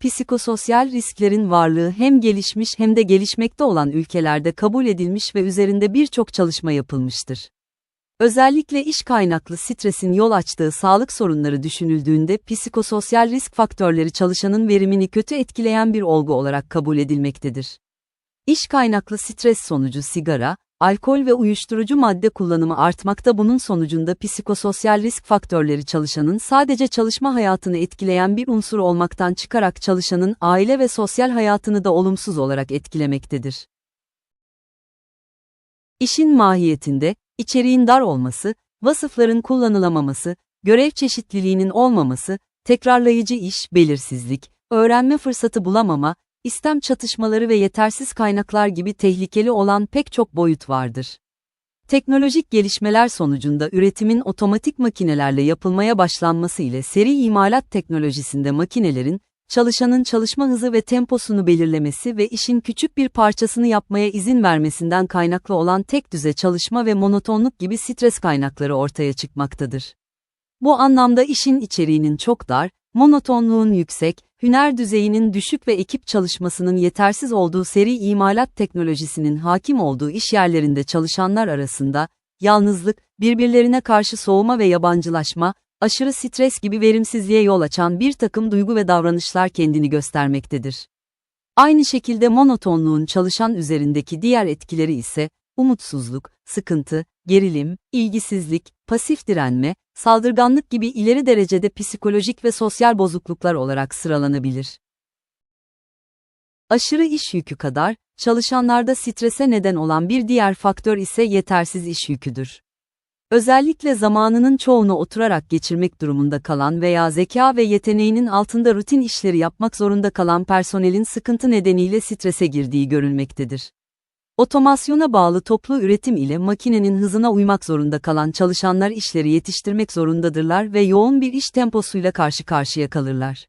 psikososyal risklerin varlığı hem gelişmiş hem de gelişmekte olan ülkelerde kabul edilmiş ve üzerinde birçok çalışma yapılmıştır. Özellikle iş kaynaklı stresin yol açtığı sağlık sorunları düşünüldüğünde psikososyal risk faktörleri çalışanın verimini kötü etkileyen bir olgu olarak kabul edilmektedir. İş kaynaklı stres sonucu sigara, alkol ve uyuşturucu madde kullanımı artmakta bunun sonucunda psikososyal risk faktörleri çalışanın sadece çalışma hayatını etkileyen bir unsur olmaktan çıkarak çalışanın aile ve sosyal hayatını da olumsuz olarak etkilemektedir. İşin mahiyetinde, içeriğin dar olması, vasıfların kullanılamaması, görev çeşitliliğinin olmaması, tekrarlayıcı iş, belirsizlik, öğrenme fırsatı bulamama, istem çatışmaları ve yetersiz kaynaklar gibi tehlikeli olan pek çok boyut vardır. Teknolojik gelişmeler sonucunda üretimin otomatik makinelerle yapılmaya başlanması ile seri imalat teknolojisinde makinelerin, çalışanın çalışma hızı ve temposunu belirlemesi ve işin küçük bir parçasını yapmaya izin vermesinden kaynaklı olan tek düze çalışma ve monotonluk gibi stres kaynakları ortaya çıkmaktadır. Bu anlamda işin içeriğinin çok dar, monotonluğun yüksek, hüner düzeyinin düşük ve ekip çalışmasının yetersiz olduğu seri imalat teknolojisinin hakim olduğu iş yerlerinde çalışanlar arasında, yalnızlık, birbirlerine karşı soğuma ve yabancılaşma, aşırı stres gibi verimsizliğe yol açan bir takım duygu ve davranışlar kendini göstermektedir. Aynı şekilde monotonluğun çalışan üzerindeki diğer etkileri ise, umutsuzluk, sıkıntı, gerilim, ilgisizlik, pasif direnme, saldırganlık gibi ileri derecede psikolojik ve sosyal bozukluklar olarak sıralanabilir. Aşırı iş yükü kadar, çalışanlarda strese neden olan bir diğer faktör ise yetersiz iş yüküdür. Özellikle zamanının çoğunu oturarak geçirmek durumunda kalan veya zeka ve yeteneğinin altında rutin işleri yapmak zorunda kalan personelin sıkıntı nedeniyle strese girdiği görülmektedir. Otomasyona bağlı toplu üretim ile makinenin hızına uymak zorunda kalan çalışanlar işleri yetiştirmek zorundadırlar ve yoğun bir iş temposuyla karşı karşıya kalırlar.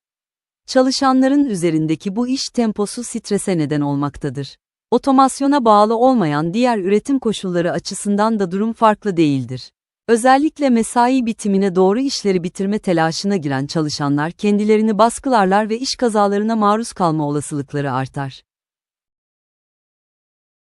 Çalışanların üzerindeki bu iş temposu strese neden olmaktadır. Otomasyona bağlı olmayan diğer üretim koşulları açısından da durum farklı değildir. Özellikle mesai bitimine doğru işleri bitirme telaşına giren çalışanlar kendilerini baskılarlar ve iş kazalarına maruz kalma olasılıkları artar.